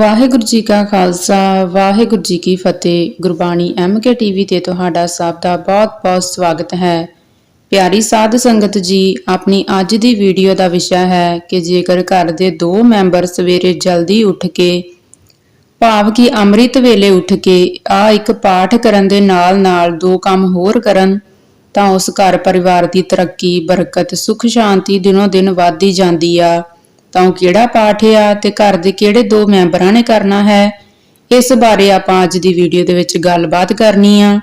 ਵਾਹਿਗੁਰੂ ਜੀ ਕਾ ਖਾਲਸਾ, ਵਾਹਿਗੁਰੂ ਜੀ ਕੀ ਫਤਿਹ। Gurbani MK TV ਤੇ ਤੁਹਾਡਾ ਸਭ ਦਾ ਬਹੁਤ-ਬਹੁਤ ਸਵਾਗਤ ਹੈ। ਪਿਆਰੀ ਸਾਧ ਸੰਗਤ ਜੀ, ਆਪਣੀ ਅੱਜ ਦੀ ਵੀਡੀਓ ਦਾ ਵਿਸ਼ਾ ਹੈ ਕਿ ਜੇਕਰ ਘਰ ਦੇ ਦੋ ਮੈਂਬਰ ਸਵੇਰੇ ਜਲਦੀ ਉੱਠ ਕੇ, ਭਾਵ ਕਿ ਅੰਮ੍ਰਿਤ ਵੇਲੇ ਉੱਠ ਕੇ ਆ ਇੱਕ ਪਾਠ ਕਰਨ ਦੇ ਨਾਲ-ਨਾਲ ਦੋ ਕੰਮ ਹੋਰ ਕਰਨ, ਤਾਂ ਉਸ ਘਰ ਪਰਿਵਾਰ ਦੀ ਤਰੱਕੀ, ਬਰਕਤ ਸੁਖ ਸ਼ਾਂਤੀ ਦਿਨੋਂ ਦਿਨ ਵੱਧਦੀ ਜਾਂਦੀ ਆ। ਤਾਂ ਉਹ ਕਿਹੜਾ ਪਾਠ ਆ ਤੇ ਘਰ ਦੇ ਕਿਹੜੇ ਦੋ ਮੈਂਬਰਾਂ ਨੇ ਕਰਨਾ ਹੈ? ਇਸ ਬਾਰੇ ਆਪਾਂ ਅੱਜ ਦੀ ਵੀਡੀਓ ਦੇ ਵਿੱਚ ਗੱਲਬਾਤ ਕਰਨੀ ਆ।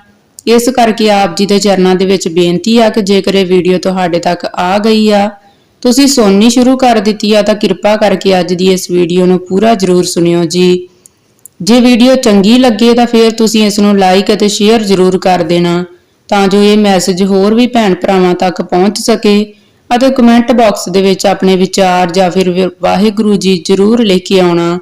ਇਸ ਕਰਕੇ ਆਪ ਜੀ ਦੇ ਚਰਨਾਂ ਦੇ ਵਿੱਚ ਬੇਨਤੀ ਆ ਕਿ ਜੇਕਰ ਇਹ ਵੀਡੀਓ ਤੁਹਾਡੇ ਤੱਕ ਆ ਗਈ ਆ, ਤੁਸੀਂ ਸੁਣਨੀ ਸ਼ੁਰੂ ਕਰ ਦਿੱਤੀ ਆ ਤਾਂ ਕਿਰਪਾ ਕਰਕੇ ਅੱਜ ਦੀ ਇਸ ਵੀਡੀਓ ਨੂੰ ਪੂਰਾ ਜ਼ਰੂਰ ਸੁਣਿਓ ਜੀ। ਜੇ ਵੀਡੀਓ ਚੰਗੀ ਲੱਗੇ ਤਾਂ ਫਿਰ ਤੁਸੀਂ ਇਸ ਨੂੰ ਲਾਈਕ ਅਤੇ ਸ਼ੇਅਰ ਜ਼ਰੂਰ ਕਰ ਦੇਣਾ, ਤਾਂ ਜੋ ਇਹ ਮੈਸੇਜ ਹੋਰ ਵੀ ਭੈਣ ਭਰਾਵਾਂ ਤੱਕ ਪਹੁੰਚ ਸਕੇ। ਅਤੇ ਕਮੈਂਟ ਬਾਕਸ ਦੇ ਵਿੱਚ ਆਪਣੇ ਵਿਚਾਰ ਜਾਂ ਫਿਰ ਵਾਹਿਗੁਰੂ ਜੀ ਜ਼ਰੂਰ ਲਿਖ ਕੇ ਆਉਣਾ।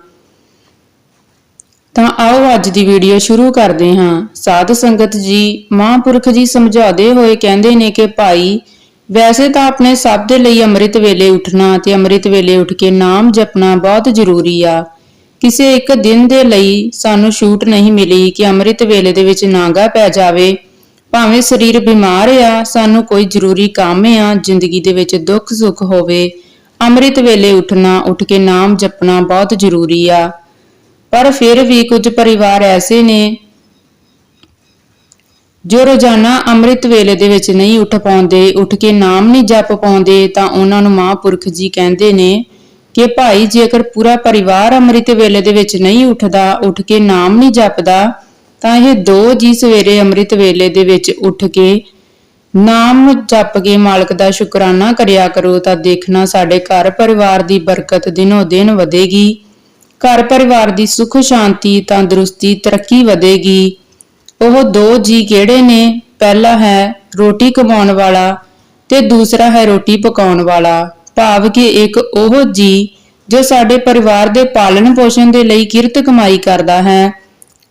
ਤਾਂ ਆਓ ਅੱਜ ਦੀ ਵੀਡੀਓ ਸ਼ੁਰੂ ਕਰਦੇ ਹਾਂ। ਸਾਧ ਸੰਗਤ ਜੀ, ਮਹਾਂਪੁਰਖ ਜੀ ਸਮਝਾਉਂਦੇ ਹੋਏ ਕਹਿੰਦੇ ਨੇ ਕਿ ਭਾਈ, ਵੈਸੇ ਤਾਂ ਆਪਣੇ ਸਭ ਦੇ ਲਈ ਅੰਮ੍ਰਿਤ ਵੇਲੇ ਉੱਠਣਾ ਤੇ ਅੰਮ੍ਰਿਤ ਵੇਲੇ ਉੱਠ ਕੇ ਨਾਮ ਜਪਣਾ ਬਹੁਤ ਜ਼ਰੂਰੀ ਆ। ਕਿਸੇ ਇੱਕ ਦਿਨ ਦੇ ਲਈ ਸਾਨੂੰ ਛੂਟ ਨਹੀਂ ਮਿਲੀ ਕਿ ਅੰਮ੍ਰਿਤ ਵੇਲੇ ਦੇ ਵਿੱਚ ਨਾਗਾ ਪੈ ਜਾਵੇ। ਭਾਵੇਂ ਸਰੀਰ ਬਿਮਾਰ ਆ, ਸਾਨੂੰ ਕੋਈ ਜ਼ਰੂਰੀ ਕੰਮ ਆ, ਜ਼ਿੰਦਗੀ ਦੇ ਵਿੱਚ ਦੁੱਖ ਸੁੱਖ ਹੋਵੇ, ਅੰਮ੍ਰਿਤ ਵੇਲੇ ਉੱਠਣਾ, ਉੱਠ ਕੇ ਨਾਮ ਜਪਣਾ ਬਹੁਤ ਜ਼ਰੂਰੀ ਆ। ਪਰ ਫਿਰ ਵੀ ਕੁਝ ਪਰਿਵਾਰ ਐਸੇ ਨੇ ਜੋ ਰੋਜ਼ਾਨਾ ਅੰਮ੍ਰਿਤ ਵੇਲੇ ਦੇ ਵਿੱਚ ਨਹੀਂ ਉੱਠ ਪਾਉਂਦੇ, ਉੱਠ ਕੇ ਨਾਮ ਨਹੀਂ ਜਪ ਪਾਉਂਦੇ, ਤਾਂ ਉਹਨਾਂ ਨੂੰ ਮਹਾਂਪੁਰਖ ਜੀ ਕਹਿੰਦੇ ਨੇ ਕਿ ਭਾਈ ਜੇਕਰ ਪੂਰਾ ਪਰਿਵਾਰ ਅੰਮ੍ਰਿਤ ਵੇਲੇ ਦੇ ਵਿੱਚ ਨਹੀਂ ਉੱਠਦਾ, ਉੱਠ ਕੇ ਨਾਮ ਨਹੀਂ ਜਪਦਾ ਤਾਂ ਇਹ ਦੋ ਜੀ ਸਵੇਰੇ ਅੰਮ੍ਰਿਤ ਵੇਲੇ ਦੇ ਵਿੱਚ ਉੱਠ ਕੇ ਨਾਮ ਜਪ ਕੇ ਮਾਲਕ ਦਾ ਸ਼ੁਕਰਾਨਾ ਕਰਿਆ ਕਰੋ ਤਾਂ ਦੇਖਣਾ ਸਾਡੇ ਘਰ ਪਰਿਵਾਰ ਦੀ ਬਰਕਤ ਦਿਨੋ ਦਿਨ ਵਧੇਗੀ। ਘਰ ਪਰਿਵਾਰ ਦੀ ਸੁਖ, ਸ਼ਾਂਤੀ, ਤੰਦਰੁਸਤੀ, ਤਰੱਕੀ ਵਧੇਗੀ। ਉਹ ਦੋ ਜੀ ਕਿਹੜੇ ਨੇ? ਪਹਿਲਾ ਹੈ ਰੋਟੀ ਕਮਾਉਣ ਵਾਲਾ ਤੇ ਦੂਸਰਾ ਹੈ ਰੋਟੀ ਪਕਾਉਣ ਵਾਲਾ। ਭਾਵ ਕਿ ਇੱਕ ਉਹ ਜੀ ਜੋ ਸਾਡੇ ਪਰਿਵਾਰ ਦੇ ਪਾਲਣ ਪੋਸ਼ਣ ਦੇ ਲਈ ਕਿਰਤ ਕਮਾਈ ਕਰਦਾ ਹੈ।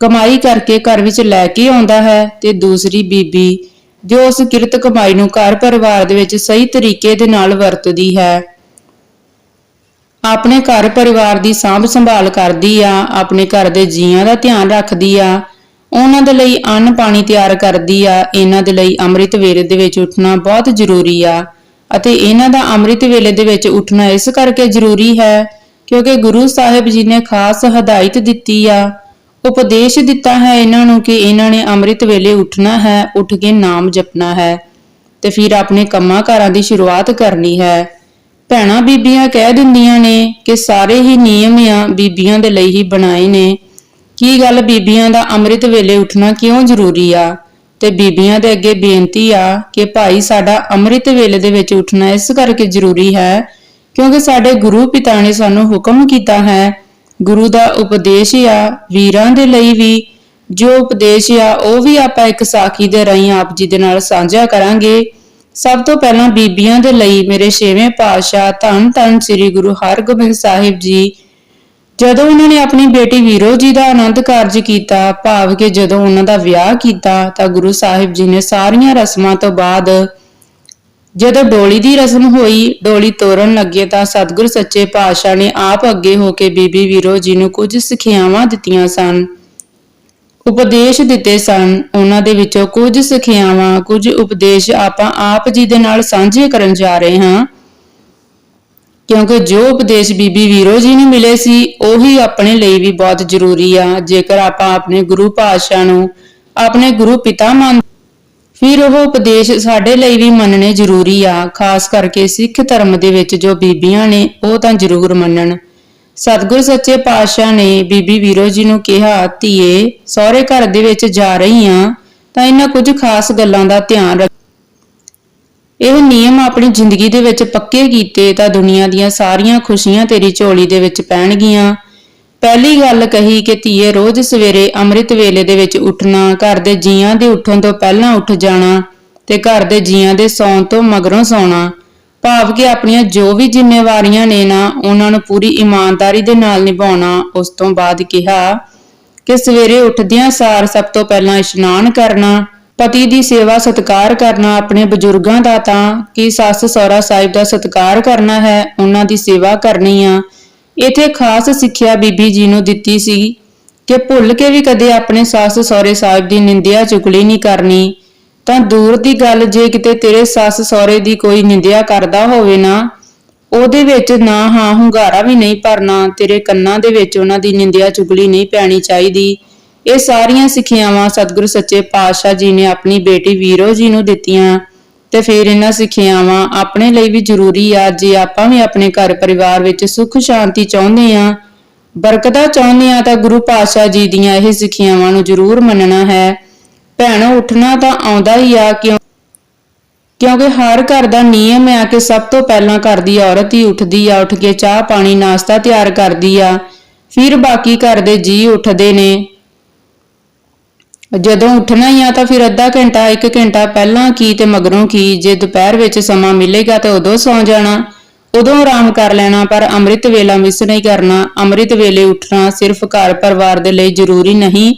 ਕਮਾਈ ਕਰਕੇ ਘਰ ਵਿੱਚ ਲੈ ਕੇ ਆਉਂਦਾ ਹੈ ਤੇ ਦੂਸਰੀ ਬੀਬੀ, ਜੋ ਉਸ ਕਿਰਤ ਕਮਾਈ ਨੂੰ ਘਰ ਪਰਿਵਾਰ ਦੇ ਵਿੱਚ ਸਹੀ ਤਰੀਕੇ ਦੇ ਨਾਲ ਵਰਤਦੀ ਹੈ। ਆਪਣੇ ਘਰ ਪਰਿਵਾਰ ਦੀ ਸਾਂਭ ਸੰਭਾਲ ਕਰਦੀ ਆ, ਆਪਣੇ ਘਰ ਦੇ ਜੀਆਂ ਦਾ ਧਿਆਨ ਰੱਖਦੀ ਆ, ਉਹਨਾਂ ਦੇ ਲਈ ਅੰਨ ਪਾਣੀ ਤਿਆਰ ਕਰਦੀ ਆ, ਇਹਨਾਂ ਦੇ ਲਈ ਅੰਮ੍ਰਿਤ ਵੇਲੇ ਦੇ ਵਿੱਚ ਉੱਠਣਾ ਬਹੁਤ ਜ਼ਰੂਰੀ ਆ ਅਤੇ ਇਹਨਾਂ ਦਾ ਅੰਮ੍ਰਿਤ ਵੇਲੇ ਦੇ ਵਿੱਚ ਉੱਠਣਾ ਇਸ ਕਰਕੇ ਜ਼ਰੂਰੀ ਹੈ ਕਿਉਂਕਿ ਗੁਰੂ ਸਾਹਿਬ ਜੀ ਨੇ ਖਾਸ ਹਦਾਇਤ ਦਿੱਤੀ ਆ ਉਪਦੇਸ਼ ਦਿੱਤਾ ਹੈ ਇਹਨਾਂ ਨੂੰ ਕਿ ਇਹਨਾਂ ਨੇ ਅੰਮ੍ਰਿਤ ਵੇਲੇ ਉੱਠਣਾ ਹੈ, ਉੱਠ ਕੇ ਨਾਮ ਜਪਣਾ ਹੈ ਤੇ ਫਿਰ ਆਪਣੇ ਕੰਮਾਂ ਕਾਰਾਂ ਦੀ ਸ਼ੁਰੂਆਤ ਕਰਨੀ ਹੈ। ਭੈਣਾਂ ਬੀਬੀਆਂ ਕਹਿ ਦਿੰਦੀਆਂ ਨੇ ਕਿ ਸਾਰੇ ਹੀ ਨਿਯਮ ਆ ਬੀਬੀਆਂ ਦੇ ਲਈ ਹੀ ਬਣਾਏ ਨੇ। ਕੀ ਗੱਲ ਬੀਬੀਆਂ ਦਾ ਅੰਮ੍ਰਿਤ ਵੇਲੇ ਉੱਠਣਾ ਕਿਉਂ ਜ਼ਰੂਰੀ ਆ? ਤੇ ਬੀਬੀਆਂ ਦੇ ਅੱਗੇ ਬੇਨਤੀ ਆ ਕਿ ਭਾਈ ਸਾਡਾ ਅੰਮ੍ਰਿਤ ਵੇਲੇ ਦੇ ਵਿੱਚ ਉੱਠਣਾ ਇਸ ਕਰਕੇ ਜ਼ਰੂਰੀ ਹੈ ਕਿਉਂਕਿ ਸਾਡੇ ਗੁਰੂ ਪਿਤਾ ਨੇ ਸਾਨੂੰ ਹੁਕਮ ਕੀਤਾ ਹੈ ਗੁਰੂ ਦਾ ਉਪਦੇਸ਼ ਆ, ਵੀਰਾਂ ਦੇ ਲਈ ਵੀ। ਜੋ ਉਪਦੇਸ਼ ਆ, ਉਹ ਵੀ ਆਪਾਂ ਇੱਕ ਸਾਖੀ ਦੇ ਰਾਹੀਂ ਆਪ ਜੀ ਦੇ ਨਾਲ ਸਾਂਝਾ ਕਰਾਂਗੇ। ਸਭ ਤੋਂ ਪਹਿਲਾਂ ਬੀਬੀਆਂ ਦੇ ਲਈ ਮੇਰੇ ਛੇਵੇਂ ਪਾਤਸ਼ਾਹ ਧੰਨ ਧੰਨ ਸ੍ਰੀ ਗੁਰੂ ਹਰਗੋਬਿੰਦ ਸਾਹਿਬ ਜੀ। ਜਦੋਂ ਉਹਨਾਂ ਨੇ ਆਪਣੀ ਬੇਟੀ ਵੀਰੋ ਜੀ ਦਾ ਆਨੰਦ ਕਾਰਜ ਕੀਤਾ, ਭਾਵ ਕਿ ਜਦੋਂ ਉਹਨਾਂ ਦਾ ਵਿਆਹ ਕੀਤਾ, ਤਾਂ ਗੁਰੂ ਸਾਹਿਬ ਜੀ ਨੇ ਸਾਰੀਆਂ ਰਸਮਾਂ ਤੋਂ ਬਾਅਦ ਜਦੋਂ ਡੋਲੀ ਦੀ ਰਸਮ ਹੋਈ, ਡੋਲੀ ਤੋਰਨ ਲੱਗੇ ਤਾਂ ਸਤਿਗੁਰ ਸੱਚੇ ਪਾਤਸ਼ਾਹ ਨੇ ਆਪ ਅੱਗੇ ਹੋ ਕੇ ਬੀਬੀ ਵੀਰੋ ਜੀ ਨੂੰ ਕੁਝ ਸਿੱਖਿਆਵਾਂ ਦਿੱਤੀਆਂ ਸਨ। ਉਪਦੇਸ਼ ਦਿੱਤੇ ਸਨ। ਉਹਨਾਂ ਦੇ ਵਿੱਚੋਂ ਕੁਝ ਸਿੱਖਿਆਵਾਂ, ਕੁਝ ਉਪਦੇਸ਼ ਆਪਾਂ ਆਪ ਜੀ ਦੇ ਨਾਲ ਸਾਂਝੇ ਕਰਨ ਜਾ ਰਹੇ ਹਾਂ। ਕਿਉਂਕਿ ਜੋ ਉਪਦੇਸ਼ ਬੀਬੀ ਵੀਰੋ ਜੀ ਨੂੰ ਮਿਲੇ ਸੀ, ਉਹੀ ਆਪਣੇ ਲਈ ਵੀ ਬਹੁਤ ਜ਼ਰੂਰੀ ਆ। ਜੇਕਰ ਆਪਾਂ ਆਪਣੇ ਗੁਰੂ ਪਾਤਸ਼ਾਹ ਨੂੰ ਆਪਣੇ ਗੁਰੂ ਪਿਤਾ ਮੰਨ ਫਿਰ ਉਹ ਉਪਦੇਸ਼ ਸਾਡੇ ਲਈ ਵੀ ਮੰਨਣੇ ਜ਼ਰੂਰੀ ਆ, ਖਾਸ ਕਰਕੇ ਸਿੱਖ ਧਰਮ ਦੇ ਵਿੱਚ ਜੋ ਬੀਬੀਆਂ ਨੇ, ਉਹ ਤਾਂ ਜ਼ਰੂਰ ਮੰਨਣ। ਸਤਿਗੁਰ ਸੱਚੇ ਪਾਤਸ਼ਾਹ ਨੇ ਬੀਬੀ ਵੀਰੋ ਜੀ ਨੂੰ ਕਿਹਾ, ਧੀਏ, ਸਹੁਰੇ ਘਰ ਦੇ ਵਿੱਚ ਜਾ ਰਹੀ ਆ, ਤਾਂ ਇਹਨਾਂ ਕੁਝ ਖਾਸ ਗੱਲਾਂ ਦਾ ਧਿਆਨ ਰੱਖ। ਇਹ ਨਿਯਮ ਆਪਣੀ ਜ਼ਿੰਦਗੀ ਦੇ ਵਿੱਚ ਪੱਕੇ ਕੀਤੇ ਤਾਂ ਦੁਨੀਆ ਦੀਆਂ ਸਾਰੀਆਂ ਖੁਸ਼ੀਆਂ ਤੇਰੀ ਝੋਲੀ ਦੇ ਵਿੱਚ ਪੈਣਗੀਆਂ। ਪਹਿਲੀ ਗੱਲ ਕਹੀ ਕਿ ਧੀਏ, ਰੋਜ਼ ਸਵੇਰੇ ਅੰਮ੍ਰਿਤ ਵੇਲੇ ਦੇ ਵਿੱਚ ਉੱਠਣਾ, ਘਰ ਦੇ ਜੀਆਂ ਦੇ ਉੱਠਣ ਤੋਂ ਪਹਿਲਾਂ ਉੱਠ ਜਾਣਾ ਤੇ ਘਰ ਦੇ ਜੀਆਂ ਦੇ ਸੌਣ ਤੋਂ ਮਗਰੋਂ ਸੌਣਾ। ਭਾਵ ਕਿ ਆਪਣੀਆਂ ਜੋ ਵੀ ਜ਼ਿੰਮੇਵਾਰੀਆਂ ਨੇ ਨਾ, ਉਹਨਾਂ ਨੂੰ ਪੂਰੀ ਇਮਾਨਦਾਰੀ ਦੇ ਨਾਲ ਨਿਭਾਉਣਾ, ਉਸ ਤੋਂ ਬਾਅਦ ਕਿਹਾ ਕਿ ਸਵੇਰੇ ਉੱਠਦਿਆਂ ਸਾਰ ਸਭ ਤੋਂ ਪਹਿਲਾਂ ਇਸ਼ਨਾਨ ਕਰਨਾ, ਪਤੀ ਦੀ ਸੇਵਾ ਸਤਿਕਾਰ ਕਰਨਾ, ਆਪਣੇ ਬਜ਼ੁਰਗਾਂ ਦਾ ਤਾਂ ਕਿ ਸੱਸ ਸਹੁਰਾ ਸਾਹਿਬ ਦਾ ਸਤਿਕਾਰ ਕਰਨਾ ਹੈ, ਉਹਨਾਂ ਦੀ ਸੇਵਾ ਕਰਨੀ ਆ। ਇਥੇ ਖਾਸ ਸਿੱਖਿਆ ਬੀਬੀ ਜੀ ਨੂੰ ਦਿੱਤੀ ਸੀ ਕਿ ਭੁੱਲ ਕੇ ਵੀ ਕਦੇ ਆਪਣੇ ਸੱਸ ਸਹੁਰੇ ਸਾਹਿਬ ਦੀ ਨਿੰਦਿਆ ਚੁਗਲੀ ਨਹੀਂ ਕਰਨੀ, ਤਾਂ ਦੂਰ ਦੀ ਗੱਲ ਜੇ ਕਿਤੇ ਤੇਰੇ ਸੱਸ ਸਹੁਰੇ ਦੀ ਕੋਈ ਨਿੰਦਿਆ ਕਰਦਾ ਹੋਵੇ ਨਾ, ਉਹਦੇ ਵਿੱਚ ਨਾ ਹਾਂ ਹੁੰਗਾਰਾ ਵੀ ਨਹੀਂ ਭਰਨਾ, ਤੇਰੇ ਕੰਨਾਂ ਦੇ ਵਿੱਚ ਉਹਨਾਂ ਦੀ ਨਿੰਦਿਆ ਚੁਗਲੀ ਨਹੀਂ ਪੈਣੀ ਚਾਹੀਦੀ। ਇਹ ਸਾਰੀਆਂ ਸਿੱਖਿਆਵਾਂ ਸਤਿਗੁਰੂ ਸੱਚੇ ਪਾਤਸ਼ਾਹ ਜੀ ਨੇ ਆਪਣੀ ਬੇਟੀ ਵੀਰੋ ਜੀ ਨੂੰ ਦਿੱਤੀਆਂ। ਤੇ ਫਿਰ ਇਹਨਾਂ ਸਿੱਖਿਆਵਾਂ ਆਪਣੇ ਲਈ ਵੀ ਜ਼ਰੂਰੀ ਆ। ਜੇ ਆਪਾਂ ਵੀ ਆਪਣੇ ਘਰ ਪਰਿਵਾਰ ਵਿੱਚ ਸੁੱਖ ਸ਼ਾਂਤੀ ਚਾਹੁੰਦੇ ਆ ਬਰਕਤਾਂ ਚਾਹੁੰਦੇ ਆ ਤਾਂ ਗੁਰੂ ਪਾਤਸ਼ਾਹ ਜੀ ਦੀਆਂ ਇਹ ਸਿੱਖਿਆਵਾਂ ਨੂੰ ਜ਼ਰੂਰ ਮੰਨਣਾ ਹੈ। ਭੈਣੋ, ਉੱਠਣਾ ਤਾਂ ਆਉਂਦਾ ਹੀ ਆ, ਕਿਉਂ ਕਿਉਂਕਿ ਹਰ ਘਰ ਦਾ ਨਿਯਮ ਹੈ ਕਿ ਸਭ ਤੋਂ ਪਹਿਲਾਂ ਘਰ ਦੀ ਔਰਤ ਹੀ ਉੱਠਦੀ ਆ, ਉੱਠ ਕੇ ਚਾਹ ਪਾਣੀ, ਨਾਸ਼ਤਾ ਤਿਆਰ ਕਰਦੀ ਆ। ਫਿਰ ਬਾਕੀ ਘਰ ਦੇ ਜੀ ਉੱਠਦੇ ਨੇ। ਜਦੋਂ ਉੱਠਣਾ ਹੀ ਆ ਤਾਂ ਫਿਰ ਅੱਧਾ ਘੰਟਾ 1 ਘੰਟਾ ਪਹਿਲਾਂ ਕੀ ਤੇ ਮਗਰੋਂ ਕੀ? ਜੇ ਦੁਪਹਿਰ ਵਿੱਚ ਸਮਾਂ ਮਿਲੇਗਾ ਤਾਂ ਉਦੋਂ ਸੌਂ ਜਾਣਾ। ਉਦੋਂ ਆਰਾਮ ਕਰ ਲੈਣਾ, ਪਰ ਅੰਮ੍ਰਿਤ ਵੇਲਾ ਮਿਸ ਨਹੀਂ ਕਰਨਾ। ਅੰਮ੍ਰਿਤ ਵੇਲੇ ਉੱਠਣਾ ਸਿਰਫ ਘਰ ਪਰਿਵਾਰ ਦੇ ਲਈ ਜ਼ਰੂਰੀ ਨਹੀਂ।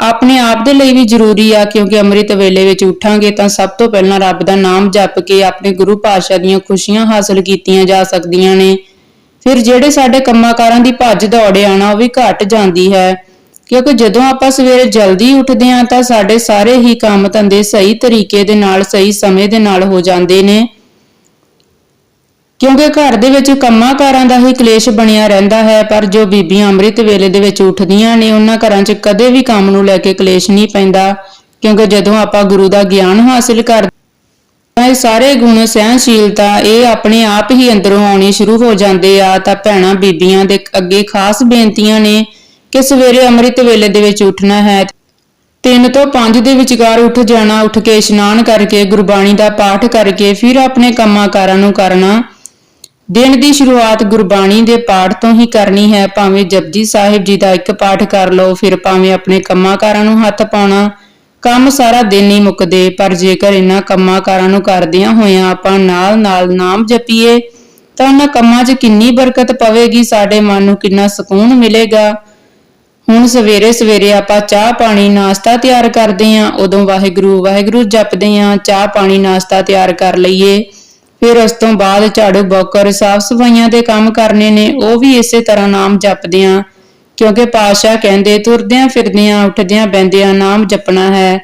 ਆਪਣੇ ਆਪ ਦੇ ਲਈ ਵੀ ਜ਼ਰੂਰੀ ਆ, ਕਿਉਂਕਿ ਅੰਮ੍ਰਿਤ ਵੇਲੇ ਵਿੱਚ ਉੱਠਾਂਗੇ ਤਾਂ ਸਭ ਤੋਂ ਪਹਿਲਾਂ ਰੱਬ ਦਾ ਨਾਮ ਜਪ ਕੇ ਆਪਣੇ ਗੁਰੂ ਪਾਤਸ਼ਾਹ ਦੀਆਂ ਖੁਸ਼ੀਆਂ ਹਾਸਲ ਕੀਤੀਆਂ ਜਾ ਸਕਦੀਆਂ ਨੇ। ਫਿਰ ਜਿਹੜੇ ਸਾਡੇ ਕੰਮਾਂ ਕਾਰਾਂ ਦੀ ਭੱਜ ਦੌੜੇ ਆਣਾ ਉਹ ਵੀ ਘਟ ਜਾਂਦੀ ਹੈ। ਕਿਉਂਕਿ ਜਦੋਂ ਆਪਾਂ ਸਵੇਰੇ ਜਲਦੀ ਉੱਠਦੇ ਹਾਂ ਤਾਂ ਸਾਡੇ ਸਾਰੇ ਹੀ ਕੰਮ ਧੰਦੇ ਸਹੀ ਤਰੀਕੇ ਦੇ ਨਾਲ, ਸਹੀ ਸਮੇਂ ਦੇ ਨਾਲ ਹੋ ਜਾਂਦੇ ਨੇ। ਕਿਉਂਕਿ ਘਰ ਦੇ ਵਿੱਚ ਕੰਮਾਂਕਾਰਾਂ ਦਾ ਹੀ ਕਲੇਸ਼ ਬਣਿਆ ਰਹਿੰਦਾ ਹੈ, ਪਰ ਜੋ ਬੀਬੀਆਂ ਅੰਮ੍ਰਿਤ ਵੇਲੇ ਦੇ ਵਿੱਚ ਉੱਠਦੀਆਂ ਨੇ, ਉਹਨਾਂ ਘਰਾਂ 'ਚ ਕਦੇ ਵੀ ਕੰਮ ਨੂੰ ਲੈ ਕੇ ਕਲੇਸ਼ ਨਹੀਂ ਪੈਂਦਾ। ਕਿਉਂਕਿ ਜਦੋਂ ਆਪਾਂ ਗੁਰੂ ਦਾ ਗਿਆਨ ਹਾਸਿਲ ਕਰਦੇ ਤਾਂ ਇਹ ਸਾਰੇ ਗੁਣ ਸਹਿਣਸ਼ੀਲਤਾ ਇਹ ਆਪਣੇ ਆਪ ਹੀ ਅੰਦਰੋਂ ਆਉਣੇ ਸ਼ੁਰੂ ਹੋ ਜਾਂਦੇ ਆ। ਤਾਂ ਭੈਣਾਂ, ਬੀਬੀਆਂ ਦੇ ਅੱਗੇ ਖਾਸ ਬੇਨਤੀਆਂ ਨੇ ਕਿ ਸਵੇਰੇ ਅੰਮ੍ਰਿਤ ਵੇਲੇ ਦੇ ਵਿੱਚ ਉੱਠਣਾ ਹੈ। ਤਿੰਨ ਤੋਂ ਪੰਜ ਦੇ ਵਿਚਕਾਰ ਉੱਠ ਜਾਣਾ, ਉੱਠ ਕੇ ਇਸ਼ਨਾਨ ਕਰਕੇ, ਗੁਰਬਾਣੀ ਦਾ ਪਾਠ ਕਰਕੇ, ਫਿਰ ਆਪਣੇ ਕੰਮਾਂ-ਕਾਰਾਂ ਨੂੰ ਕਰਨਾ। ਦਿਨ ਦੀ ਸ਼ੁਰੂਆਤ ਗੁਰਬਾਣੀ ਦੇ ਪਾਠ ਤੋਂ ਹੀ ਕਰਨੀ ਹੈ। ਭਾਵੇਂ ਜਪਜੀ ਸਾਹਿਬ ਜੀ ਦਾ ਇੱਕ ਪਾਠ ਕਰ ਲਓ, ਫਿਰ ਭਾਵੇਂ ਆਪਣੇ ਕੰਮਾਂ-ਕਾਰਾਂ ਨੂੰ ਹੱਥ ਪਾਉਣਾ। ਕੰਮ ਸਾਰਾ ਦਿਨ ਨਹੀਂ ਮੁੱਕਦੇ, ਪਰ ਜੇਕਰ ਇਹਨਾਂ ਕੰਮਾਂ-ਕਾਰਾਂ ਨੂੰ ਕਰਦਿਆਂ ਹੋਇਆਂ ਆਪਾਂ ਨਾਲ-ਨਾਲ ਨਾਮ ਜਪੀਏ, ਤਾਂ ਉਹਨਾਂ ਕੰਮਾਂ 'ਚ ਕਿੰਨੀ ਬਰਕਤ ਪਵੇਗੀ, ਸਾਡੇ ਮਨ ਨੂੰ ਕਿੰਨਾ ਸਕੂਨ ਮਿਲੇਗਾ। ਹੁਣ ਸਵੇਰੇ ਸਵੇਰੇ ਆਪਾਂ ਚਾਹ ਪਾਣੀ ਨਾਸ਼ਤਾ ਤਿਆਰ ਕਰਦੇ ਆਂ ਉਦੋਂ ਵਾਹਿਗੁਰੂ ਵਾਹਿਗੁਰੂ ਜਪਦੇ ਆਂ ਚਾਹ ਪਾਣੀ ਨਾਸ਼ਤਾ ਤਿਆਰ ਕਰ ਲਈਏ। ਫਿਰ ਉਸ ਤੋਂ ਬਾਅਦ ਝਾੜੂ ਬੋਕਰ, ਸਾਫ਼ ਸਫਾਈਆਂ ਦੇ ਕੰਮ ਕਰਨੇ ਨੇ, ਉਹ ਵੀ ਇਸੇ ਤਰ੍ਹਾਂ ਨਾਮ ਜਪਦੇ ਆਂ ਕਿਉਂਕਿ ਪਾਸ਼ਾ ਕਹਿੰਦੇ, ਤੁਰਦਿਆਂ ਫਿਰਦਿਆਂ, ਉੱਠਦਿਆਂ ਬੈੰਦਿਆਂ ਨਾਮ ਜਪਣਾ ਹੈ।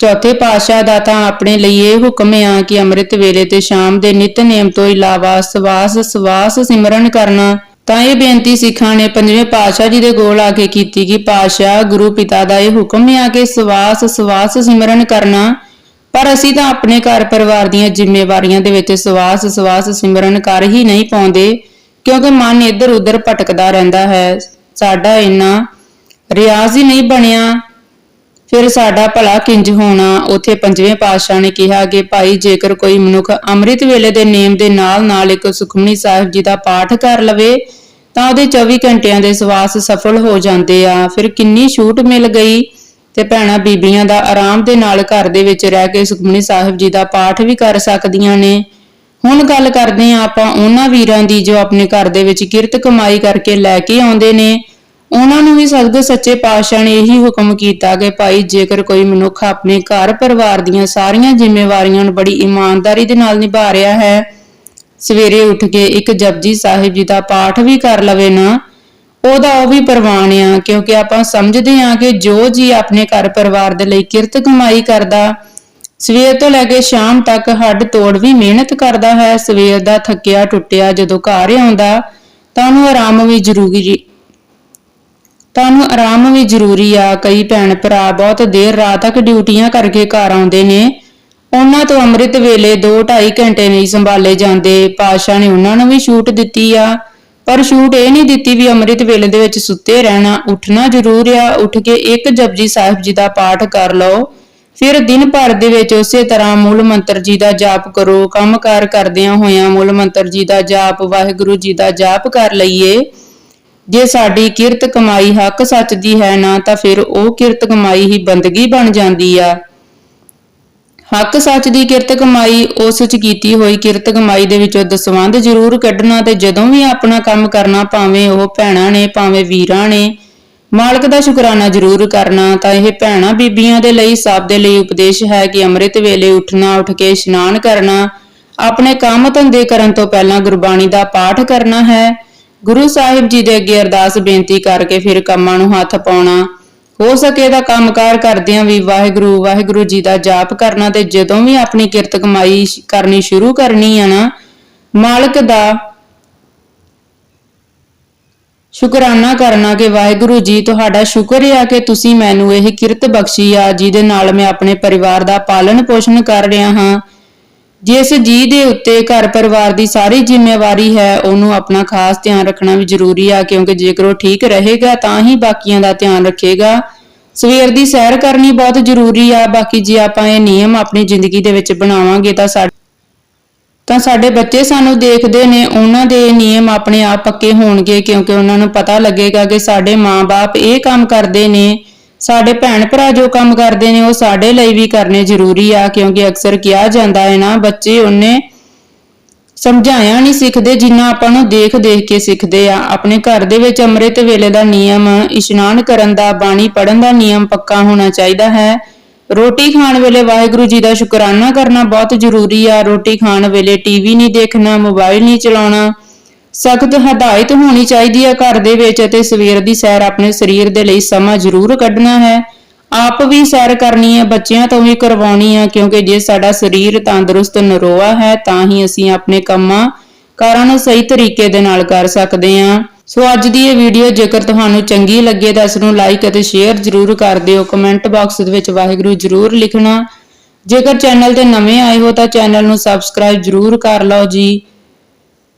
ਚੌਥੇ ਪਾਸ਼ਾ ਦਾ ਤਾਂ ਆਪਣੇ ਲਈ ਇਹ ਹੁਕਮ ਆ ਕਿ ਅੰਮ੍ਰਿਤ ਵੇਲੇ ਤੇ ਸ਼ਾਮ ਦੇ ਨਿਤਨੇਮ ਤੋਂ ਇਲਾਵਾ ਸਵਾਸ ਸਵਾਸ, ਸਿਮਰਨ ਕਰਨਾ। ਤਾਂ ਇਹ ਬੇਨਤੀ ਸਿੱਖਾਂ ਨੇ ਪੰਜਵੇਂ ਪਾਤਸ਼ਾਹ ਜੀ ਦੇ ਕੋਲ ਆ ਕੇ ਕੀਤੀ ਕਿ ਪਾਤਸ਼ਾਹ, ਗੁਰੂ ਪਿਤਾ ਦਾ ਇਹ ਹੁਕਮ ਹੈ ਕਿ ਸਵਾਸ ਸਵਾਸ ਸਿਮਰਨ ਕਰਨਾ। ਪਰ ਅਸੀਂ ਤਾਂ ਆਪਣੇ ਘਰ ਪਰਿਵਾਰ ਦੀਆਂ ਜ਼ਿੰਮੇਵਾਰੀਆਂ ਦੇ ਵਿੱਚ ਸਵਾਸ ਸਵਾਸ ਸਿਮਰਨ ਕਰ ਹੀ ਨਹੀਂ ਪਾਉਂਦੇ, ਕਿਉਂਕਿ ਮਨ ਇੱਧਰ ਉੱਧਰ ਭਟਕਦਾ ਰਹਿੰਦਾ ਹੈ। ਸਾਡਾ ਇੰਨਾ ਰਿਆਜ਼ ਹੀ ਨਹੀਂ ਬਣਿਆ। ਫਿਰ ਸਾਡਾ ਭਲਾ ਕਿੰਜ ਹੋਣਾ? ਉਥੇ ਪੰਜਵੇਂ ਪਾਤਸ਼ਾਹ ਨੇ ਕਿਹਾ ਕਿ ਭਾਈ, ਜੇਕਰ ਕੋਈ ਮਨੁੱਖ ਅੰਮ੍ਰਿਤ ਵੇਲੇ ਦੇ ਨੇਮ ਦੇ ਨਾਲ-ਨਾਲ ਇੱਕ ਸੁਖਮਨੀ ਸਾਹਿਬ ਜੀ ਦਾ ਪਾਠ ਕਰ ਲਵੇ, ਤਾਂ ਉਹਦੇ 24 ਘੰਟਿਆਂ ਦੇ ਸਵਾਸ ਸਫਲ ਹੋ ਜਾਂਦੇ ਆ। ਫਿਰ ਕਿੰਨੀ ਛੂਟ ਮਿਲ ਗਈ? ਤੇ ਭੈਣਾਂ ਬੀਬੀਆਂ ਦਾ ਆਰਾਮ ਦੇ ਨਾਲ ਘਰ ਦੇ ਵਿੱਚ ਰਹਿ ਕੇ ਸੁਖਮਨੀ ਸਾਹਿਬ ਜੀ ਦਾ ਪਾਠ ਵੀ ਕਰ ਸਕਦੀਆਂ ਨੇ। ਹੁਣ ਗੱਲ ਕਰਦੇ ਆ ਆਪਾਂ ਉਹਨਾਂ ਵੀਰਾਂ ਦੀ ਜੋ ਆਪਣੇ ਘਰ ਦੇ ਵਿੱਚ ਕਿਰਤ ਕਮਾਈ ਕਰਕੇ ਲੈ ਕੇ ਆਉਂਦੇ ਨੇ। ਉਹਨਾਂ ਨੂੰ ਵੀ ਸਤਿਗੁਰ ਸੱਚੇ ਪਾਤਸ਼ਾਹ ਨੇ ਇਹੀ ਹੁਕਮ ਕੀਤਾ ਕਿ ਭਾਈ, ਜੇਕਰ ਕੋਈ ਮਨੁੱਖ ਆਪਣੇ ਘਰ ਪਰਿਵਾਰ ਦੀਆਂ ਸਾਰੀਆਂ ਜ਼ਿੰਮੇਵਾਰੀਆਂ ਨੂੰ ਬੜੀ ਇਮਾਨਦਾਰੀ ਦੇ ਨਾਲ ਨਿਭਾ ਰਿਹਾ ਹੈ, ਸਵੇਰੇ ਉੱਠ ਕੇ ਇੱਕ ਜਪਜੀ ਸਾਹਿਬ ਜੀ ਦਾ ਪਾਠ ਵੀ ਕਰ ਲਵੇ ਨਾ, ਉਹਦਾ ਉਹ ਵੀ ਪ੍ਰਵਾਨ ਆ, ਕਿਉਂਕਿ ਆਪਾਂ ਸਮਝਦੇ ਆ ਕਿ ਜੋ ਜੀ ਆਪਣੇ ਘਰ ਪਰਿਵਾਰ ਦੇ ਲਈ ਕਿਰਤ ਕਮਾਈ ਕਰਦਾ, ਸਵੇਰ ਤੋਂ ਲੈ ਕੇ ਸ਼ਾਮ ਤੱਕ ਹੱਡ ਤੋੜ ਵੀ ਮਿਹਨਤ ਕਰਦਾ ਹੈ, ਸਵੇਰ ਦਾ ਥੱਕਿਆ ਟੁੱਟਿਆ ਜਦੋਂ ਘਰ ਆਉਂਦਾ, ਤਾਂ ਉਹਨੂੰ ਆਰਾਮ ਵੀ ਜ਼ਰੂਰੀ ਤੁਹਾਨੂੰ ਆਰਾਮ ਵੀ ਜ਼ਰੂਰੀ ਆ। ਕਈ ਭੈਣ ਭਰਾ ਬਹੁਤ ਦੇਰ ਰਾਤ ਤੱਕ ਡਿਊਟੀਆਂ ਕਰਕੇ ਘਰ ਆਉਂਦੇ ਨੇ। ਉਹਨਾਂ ਤੋਂ ਅੰਮ੍ਰਿਤ ਵੇਲੇ 2-2.5 ਘੰਟੇ ਨਹੀਂ ਸੰਭਾਲੇ ਜਾਂਦੇ। ਪਾਸ਼ਾ ਨੇ ਉਹਨਾਂ ਨੂੰ ਵੀ ਛੂਟ ਦਿੱਤੀ ਆ। ਪਰ ਛੂਟ ਇਹ ਨਹੀਂ ਦਿੱਤੀ ਵੀ ਅੰਮ੍ਰਿਤ ਵੇਲੇ ਦੇ ਵਿੱਚ ਸੁੱਤੇ ਰਹਿਣਾ। ਉੱਠਣਾ ਜ਼ਰੂਰ ਆ। ਉੱਠ ਕੇ ਇੱਕ ਜਪਜੀ ਸਾਹਿਬ ਜੀ ਦਾ ਪਾਠ ਕਰ ਲਓ। ਫਿਰ ਦਿਨ ਭਰ ਦੇ ਵਿੱਚ ਉਸੇ ਤਰ੍ਹਾਂ ਮੂਲ ਮੰਤਰ ਜੀ ਦਾ ਜਾਪ ਕਰੋ। ਕੰਮਕਾਰ ਕਰਦਿਆਂ ਹੋਇਆਂ ਮੂਲ ਮੰਤਰ ਜੀ ਦਾ ਜਾਪ, ਵਾਹਿਗੁਰੂ ਜੀ ਦਾ ਜਾਪ ਕਰ ਲਈਏ। ਜੇ ਸਾਡੀ ਕਿਰਤ ਕਮਾਈ ਹੱਕ ਸੱਚ ਦੀ ਹੈ ਨਾ, ਤਾਂ ਫਿਰ ਉਹ ਕਿਰਤ ਕਮਾਈ ਹੀ ਬੰਦਗੀ ਬਣ ਜਾਂਦੀ ਆ। ਹੱਕ ਸੱਚ ਦੀ ਕਿਰਤ ਕਮਾਈ, ਉਸ ਚ ਕੀਤੀ ਹੋਈ ਕਿਰਤ ਕਮਾਈ ਦੇ ਵਿੱਚੋਂ ਦਸਵੰਧ ਜ਼ਰੂਰ ਕੱਢਣਾ ਤੇ ਜਦੋਂ ਵੀ ਆਪਣਾ ਕੰਮ ਕਰਨਾ ਭਾਵੇਂ ਉਹ ਭੈਣਾਂ ਨੇ, ਭਾਵੇਂ ਵੀਰਾਂ ਨੇ, ਮਾਲਕ ਦਾ ਸ਼ੁਕਰਾਨਾ ਜ਼ਰੂਰ ਕਰਨਾ, ਤਾਂ ਇਹ ਭੈਣਾਂ ਬੀਬੀਆਂ ਦੇ ਲਈ, ਸਭ ਦੇ ਲਈ ਉਪਦੇਸ਼ ਹੈ ਕਿ ਅੰਮ੍ਰਿਤ ਵੇਲੇ ਉੱਠਣਾ, ਉੱਠ ਕੇ ਇਸ਼ਨਾਨ ਕਰਨਾ, ਆਪਣੇ ਕੰਮ ਧੰਦੇ ਕਰਨ ਤੋਂ ਪਹਿਲਾਂ ਗੁਰਬਾਣੀ ਦਾ ਪਾਠ ਕਰਨਾ ਹੈ। ਗੁਰੂ ਸਾਹਿਬ ਜੀ ਦੇ ਅੱਗੇ ਅਰਦਾਸ ਬੇਨਤੀ ਕਰਕੇ ਫਿਰ ਕੰਮਾਂ ਨੂੰ ਹੱਥ ਪਾਉਣਾ। ਹੋ ਸਕੇ ਤਾਂ ਕੰਮਕਾਰ ਕਰਦਿਆਂ ਵੀ ਵਾਹਿਗੁਰੂ ਵਾਹਿਗੁਰੂ ਜੀ ਦਾ ਜਾਪ ਕਰਨਾ ਤੇ ਜਦੋਂ ਵੀ ਆਪਣੀ ਕਿਰਤ ਕਮਾਈ ਕਰਨੀ ਸ਼ੁਰੂ ਕਰਨੀ ਆ ਨਾ, ਮਾਲਕ ਦਾ ਸ਼ੁਕਰਾਨਾ ਕਰਨਾ ਕਿ ਵਾਹਿਗੁਰੂ ਜੀ, ਤੁਹਾਡਾ ਸ਼ੁਕਰ ਆ ਕਿ ਤੁਸੀਂ ਮੈਨੂੰ ਇਹ ਕਿਰਤ ਬਖਸ਼ੀ ਆ, ਜਿਹਦੇ ਨਾਲ ਮੈਂ ਆਪਣੇ ਪਰਿਵਾਰ ਦਾ ਪਾਲਣ ਪੋਸ਼ਣ ਕਰ ਰਿਹਾ ਹਾਂ। ਜਿਸ ਜੀ ਦੇ ਉੱਤੇ ਘਰ ਪਰਿਵਾਰ ਦੀ ਸਾਰੀ ਜ਼ਿੰਮੇਵਾਰੀ ਹੈ, ਉਹਨੂੰ ਆਪਣਾ ਖਾਸ ਧਿਆਨ ਰੱਖਣਾ ਵੀ ਜ਼ਰੂਰੀ ਆ, ਕਿਉਂਕਿ ਜੇਕਰ ਉਹ ਠੀਕ ਰਹੇਗਾ, ਤਾਂ ਹੀ ਬਾਕੀਆਂ ਦਾ ਧਿਆਨ ਰੱਖੇਗਾ। ਸਵੇਰ ਦੀ ਸੈਰ ਕਰਨੀ ਬਹੁਤ ਜ਼ਰੂਰੀ ਆ, ਬਾਕੀ ਜੇ ਆਪਾਂ ਇਹ ਨਿਯਮ ਆਪਣੀ ਜ਼ਿੰਦਗੀ ਦੇ ਵਿੱਚ ਬਣਾਵਾਂਗੇ, ਤਾਂ ਸਾ, ਤਾਂ ਸਾਡੇ ਬੱਚੇ ਸਾਨੂੰ ਦੇਖਦੇ ਨੇ, ਉਹਨਾਂ ਦੇ ਨਿਯਮ ਆਪਣੇ ਆਪ ਪੱਕੇ ਹੋਣਗੇ, ਕਿਉਂਕਿ ਉਹਨਾਂ ਨੂੰ ਪਤਾ ਲੱਗੇਗਾ ਕਿ ਸਾਡੇ ਮਾਪੇ ਇਹ ਕੰਮ ਕਰਦੇ ਨੇ ਸਾਡੇ ਭੈਣ ਭਰਾ ਜੋ ਕੰਮ ਕਰਦੇ ਨੇ, ਉਹ ਸਾਡੇ ਲਈ ਵੀ ਕਰਨੇ ਜ਼ਰੂਰੀ ਆ, ਕਿਉਂਕਿ ਅਕਸਰ ਕਿਹਾ ਜਾਂਦਾ ਹੈ ਨਾ, ਬੱਚੇ ਉਹਨੇ ਸਮਝਾਇਆ ਨਹੀਂ ਸਿੱਖਦੇ, ਜਿੰਨਾ ਆਪਾਂ ਨੂੰ ਦੇਖ ਦੇਖ ਕੇ ਸਿੱਖਦੇ ਆ। ਆਪਣੇ ਘਰ ਦੇ ਵਿੱਚ ਅੰਮ੍ਰਿਤ ਵੇਲੇ ਦਾ ਨਿਯਮ, ਇਸ਼ਨਾਨ ਕਰਨ ਦਾ, ਬਾਣੀ ਪੜਨ ਦਾ ਨਿਯਮ ਪੱਕਾ ਹੋਣਾ ਚਾਹੀਦਾ ਹੈ। ਰੋਟੀ ਖਾਣ ਵੇਲੇ ਵਾਹਿਗੁਰੂ ਜੀ ਦਾ ਸ਼ੁਕਰਾਨਾ ਕਰਨਾ ਬਹੁਤ ਜ਼ਰੂਰੀ ਆ। ਰੋਟੀ ਖਾਣ ਵੇਲੇ ਟੀਵੀ ਨਹੀਂ ਦੇਖਣਾ, ਮੋਬਾਈਲ ਨਹੀਂ ਚਲਾਉਣਾ। ਸਖਤ ਹਦਾਇਤ ਹੋਣੀ ਚਾਹੀਦੀ ਹੈ ਘਰ ਦੇ ਵਿੱਚ ਅਤੇ ਸਵੇਰ ਦੀ ਸੈਰ ਆਪਣੇ ਸਰੀਰ ਦੇ ਲਈ ਸਮਾਂ ਜ਼ਰੂਰ ਕੱਢਣਾ ਹੈ। ਆਪ ਵੀ ਸੈਰ ਕਰਨੀ ਹੈ, ਬੱਚਿਆਂ ਤੋਂ ਵੀ ਕਰਵਾਉਣੀ ਹੈ, ਕਿਉਂਕਿ ਜੇ ਸਾਡਾ ਸਰੀਰ ਤੰਦਰੁਸਤ ਨਰੋਆ ਹੈ, ਤਾਂ ਹੀ ਅਸੀਂ ਆਪਣੇ ਕੰਮਾਂ ਕਾਰਾਂ ਨੂੰ ਸਹੀ ਤਰੀਕੇ ਦੇ ਨਾਲ ਕਰ ਸਕਦੇ ਹਾਂ। ਸੋ ਅੱਜ ਦੀ ਇਹ ਵੀਡੀਓ ਜੇਕਰ ਤੁਹਾਨੂੰ ਚੰਗੀ ਲੱਗੇ ਤਾਂ ਇਸ ਨੂੰ ਲਾਈਕ ਅਤੇ ਸ਼ੇਅਰ ਜ਼ਰੂਰ ਕਰ ਦਿਓ। ਕਮੈਂਟ ਬਾਕਸ ਦੇ ਵਿੱਚ ਵਾਹਿਗੁਰੂ ਜ਼ਰੂਰ ਲਿਖਣਾ। ਜੇਕਰ ਚੈਨਲ ਤੇ ਨਵੇਂ ਆਏ ਹੋ ਤਾਂ ਚੈਨਲ ਨੂੰ ਸਬਸਕ੍ਰਾਈਬ ਜ਼ਰੂਰ ਕਰ ਲਓ ਜੀ।